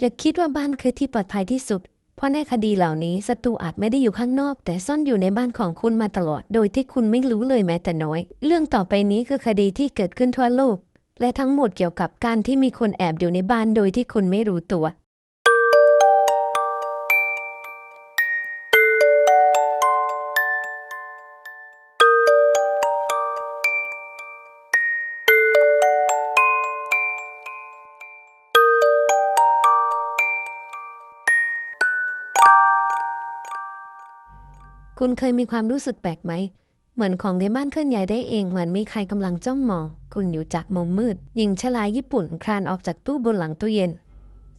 อย่าคิดว่าบ้านคือที่ปลอดภัยที่สุด เพราะในคดีเหล่านี้ศัตรูอาจไม่ได้อยู่ข้างนอก แต่ซ่อนอยู่ในบ้านของคุณมาตลอด โดยที่คุณไม่รู้เลยแม้แต่น้อย เรื่องต่อไปนี้คือคดีที่เกิดขึ้นทั่วโลก และทั้งหมดเกี่ยวกับการที่มีคนแอบอยู่ในบ้านโดยที่คุณไม่รู้ตัว คุณเคยมีความรู้สึกแปลกไหม เหมือนของในบ้านเคลื่อนย้ายได้เองเหมือนมีใครกำลังจ้องมอง คุณอยู่จากมุมมืด หญิงชราญี่ปุ่นคลานออกจากตู้บนหลังตู้เย็น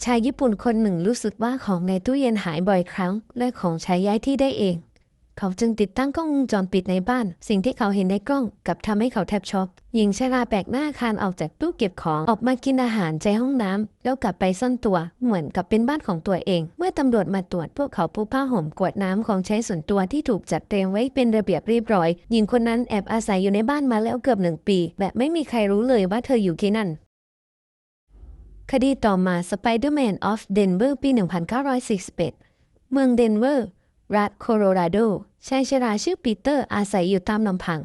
ชายญี่ปุ่นคนหนึ่งรู้สึกว่าของในตู้เย็นหายบ่อยครั้ง และของใช้ย้ายที่ได้เอง เขาจึงติดตั้งกล้องวงจรปิดในบ้าน สิ่งที่เขาเห็นในกล้องกับทำให้เขาแทบช็อกหญิงชราแปลกหน้าคานออกจากตู้เก็บของออกมากินอาหารใจห้องน้ำแล้วกลับไปซ่อนตัว เหมือนกับเป็นบ้านของตัวเอง เมื่อตำรวจมาตรวจพวกเขาพบผ้าห่มกวดน้ำของใช้ส่วนตัวที่ถูกจัดเตรียมไว้เป็นระเบียบเรียบร้อยหญิงคนนั้นแอบอาศัยอยู่ในบ้านมาแล้วเกือบหนึ่งปี แบบไม่มีใครรู้เลยว่าเธออยู่ที่นั่นคดีต่อมา Spider-Man of Denver ปี 1941 เมืองเดนเวอร์ รัฐโคโลราโด ชายชราชื่อปีเตอร์อาศัยอยู่ตามลำพัง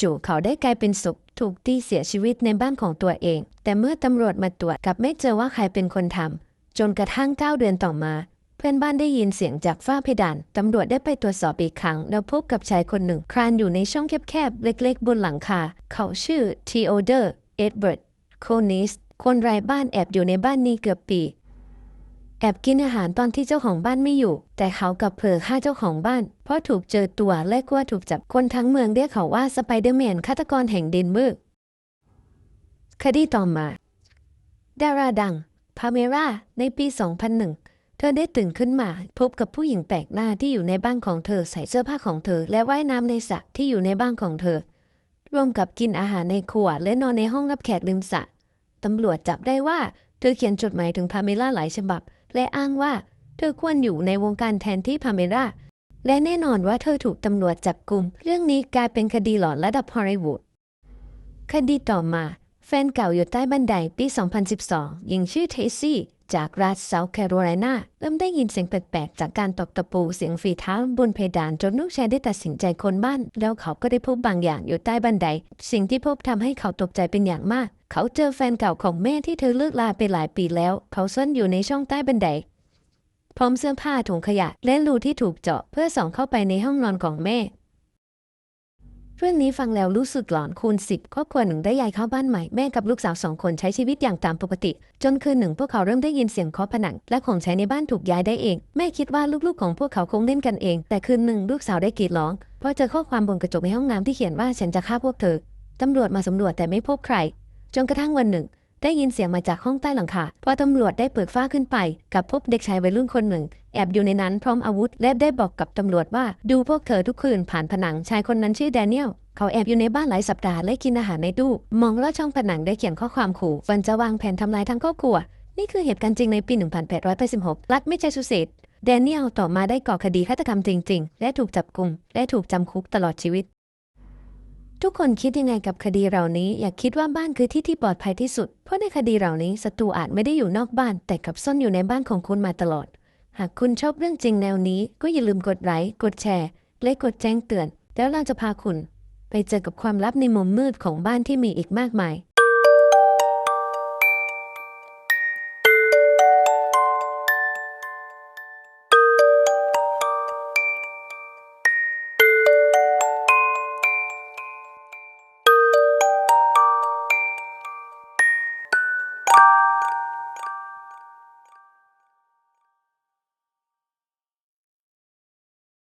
จู่ๆเขาได้กลายเป็นศพถูกตีเสียชีวิตในบ้านของตัวเอง แต่เมื่อตำรวจมาตรวจกลับไม่เจอว่าใครเป็นคนทำจนกระทั่ง9เดือนต่อมา เพื่อนบ้านได้ยินเสียงจากฝ้าเพดานตำรวจได้ไปตรวจสอบอีกครั้ง แล้วพบกับชายคนหนึ่ง คลานอยู่ในช่องแคบๆ เล็กๆ บนหลังคา เขาชื่อทีโอเดอร์เอ็ดเบิร์ตโคนิสคนไร้บ้านแอบอยู่ในบ้านนี้เกือบปี แอบกินอาหารตอนที่เจ้าของบ้านไม่อยู่ แต่เขากลับเผลอฆ่าเจ้าของบ้าน เพราะถูกเจอตัวและกลัวถูกจับคนทั้งเมืองเรียกเขาว่าสไปเดอร์แมนฆาตกรแห่งเดนเวอร์คดีต่อมาดาราดังพาเมราในปี 2001 เธอได้ตื่นขึ้นมา พบกับผู้หญิงแปลกหน้าที่อยู่ในบ้านของเธอใส่เสื้อผ้าของเธอ และว่ายน้ำในสระที่อยู่ในบ้านของเธอ รวมกับกินอาหารในครัวและนอนในห้องรับแขกริมสระตำรวจจับได้ว่าเธอเขียนจดหมายถึงพาเมล่าหลายฉบับ และอ้างว่าเธอควรอยู่ในวงการแทนที่พาเมล่าและแน่นอนว่าเธอถูกตำรวจจับกลุ่ม เรื่องนี้กลายเป็นคดีหลอนระดับฮอลลีวูดคดีต่อมา ฟนเก่าอยู่ใต้บันไดปี 2012 หญิงชื่อเทซี่ จากรัฐเซาท์แคโรไลนาเริ่มได้ยินเสียงแปลกๆ จากการตอกตะปูเสียงฝีเท้าบนเพดานจนลูกชายได้ตัดสินใจคนบ้าน แล้วเขาก็ได้พบบางอย่างอยู่ใต้บันได สิ่งที่พบทำให้เขาตกใจเป็นอย่างมาก เขาเจอแฟนเก่าของแม่ที่เธอเลิกลาไปหลายปีแล้ว เขาซ่อนอยู่ในช่องใต้บันไดพร้อมเสื้อผ้าถุงขยะและรูที่ถูกเจาะเพื่อส่องเข้าไปในห้องนอนของแม่ รื่องนี้ฟังแล้วรู้สึกหลอนคูณสิบครอบครัวหนึ่งได้ย้ายเข้าบ้านใหม่ แม่กับลูกสาวสองคนใช้ชีวิตอย่างตามปกติ จนคืนหนึ่งพวกเขาเริ่มได้ยินเสียงเคาะผนัง และของใช้ในบ้านถูกย้ายได้เอง แม่คิดว่าลูกๆของพวกเขาคงเล่นกันเอง แต่คืนหนึ่งลูกสาวได้กรีดร้องเพราะเจอข้อความบนกระจกในห้องน้ำที่เขียนว่าฉันจะฆ่าพวกเธอตำรวจมาสำรวจแต่ไม่พบใคร จนกระทั่งวันหนึ่ง ได้ยินเสียงมาจากห้องใต้หลังคาพอตำรวจได้เปิดฝ้าขึ้นไป กับพบเด็กชายวัยรุ่นคนหนึ่ง แอบอยู่ในนั้นพร้อมอาวุธ และได้บอกกับตำรวจว่า ดูพวกเธอทุกคืนผ่านผนังชายคนนั้นชื่อแดเนียลเขาแอบอยู่ในบ้านหลายสัปดาห์และกินอาหารในตู้ มองลอดช่องผนังได้เขียนข้อความขู่วันจะวางแผนทำลายทั้งครอบครัว นี่คือเหตุการณ์จริงในปี 1886 รัฐมิเชสุเซตส์แดเนียลต่อมาได้ก่อคดีฆาตกรรมจริง ๆ และถูกจับกุม และถูกจำคุกตลอดชีวิต ทุกคนคิดยังไงกับคดีเหล่านี้ อย่าคิดว่าบ้านคือที่ที่ปลอดภัยที่สุด เพราะในคดีเหล่านี้ศัตรูอาจไม่ได้อยู่นอกบ้าน แต่กับซ่อนอยู่ในบ้านของคุณมาตลอด หากคุณชอบเรื่องจริงแนวนี้ ก็อย่าลืมกดไลค์กดแชร์ และกดแจ้งเตือน แล้วเราจะพาคุณ ไปเจอกับความลับในมุมมืดของบ้านที่มีอีกมากมาย